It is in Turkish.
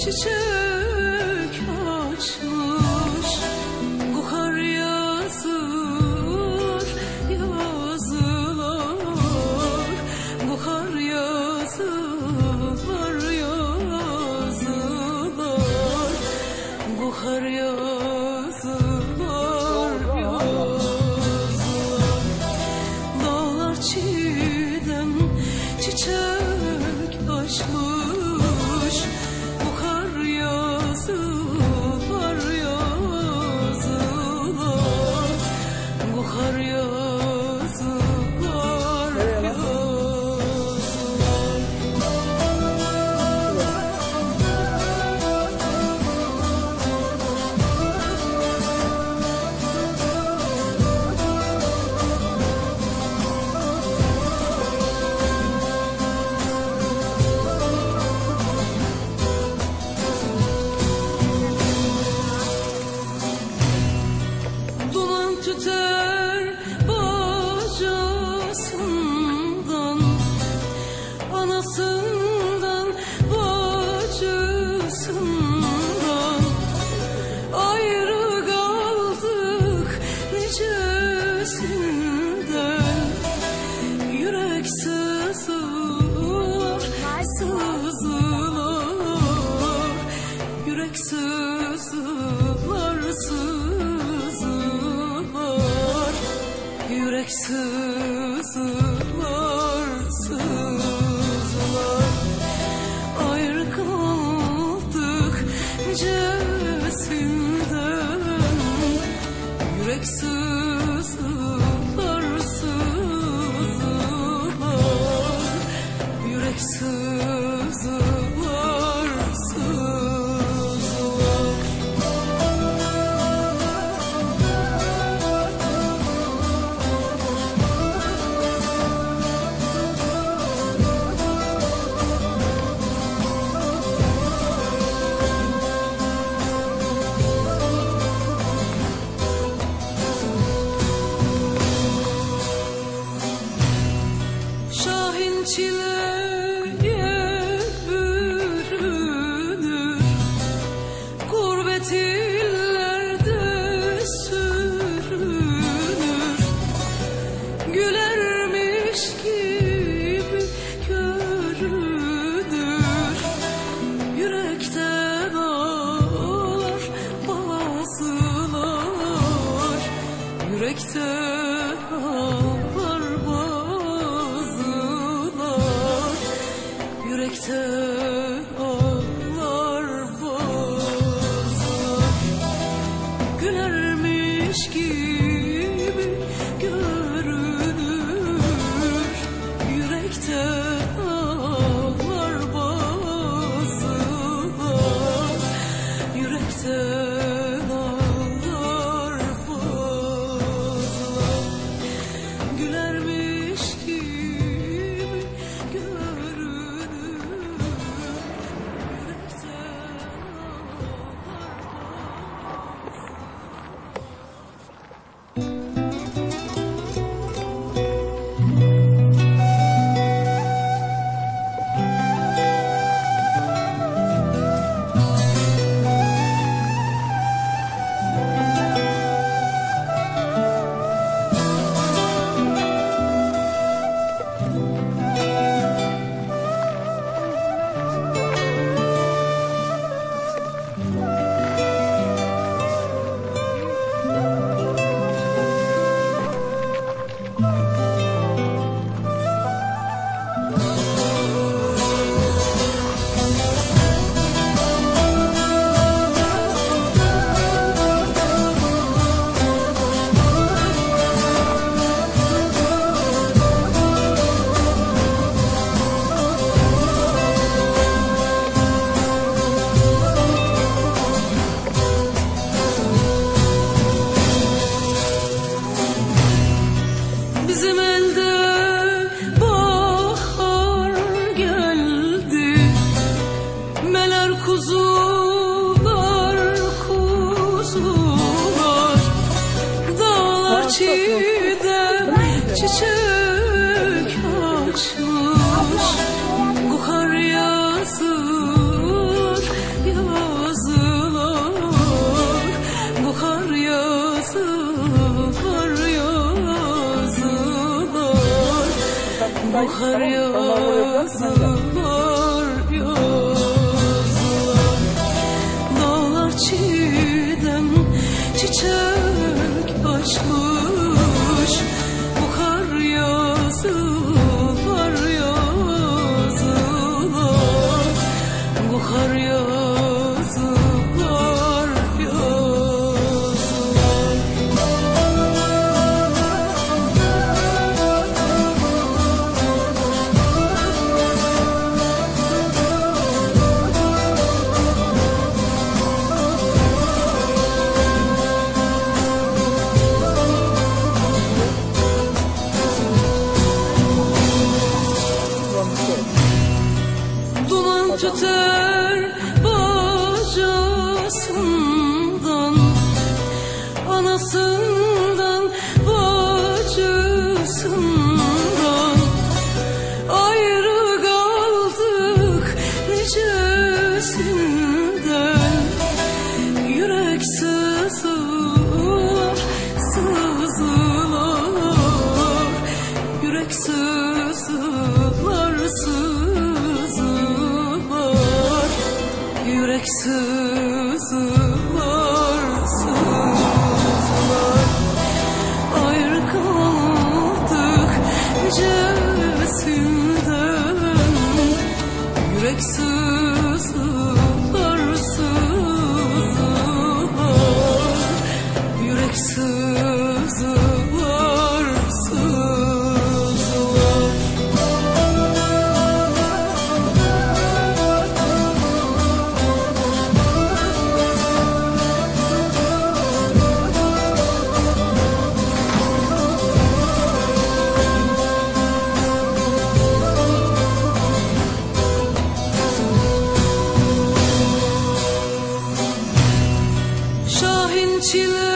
çiçek Anasından nicesinden Yürek sızlar, çiçek açmış. Bu kar yazır yazılar Bu kar yazır yazılar Bu Dağlar çiğden çiçek açmış. Nicesinden Yürek sızlar, she looked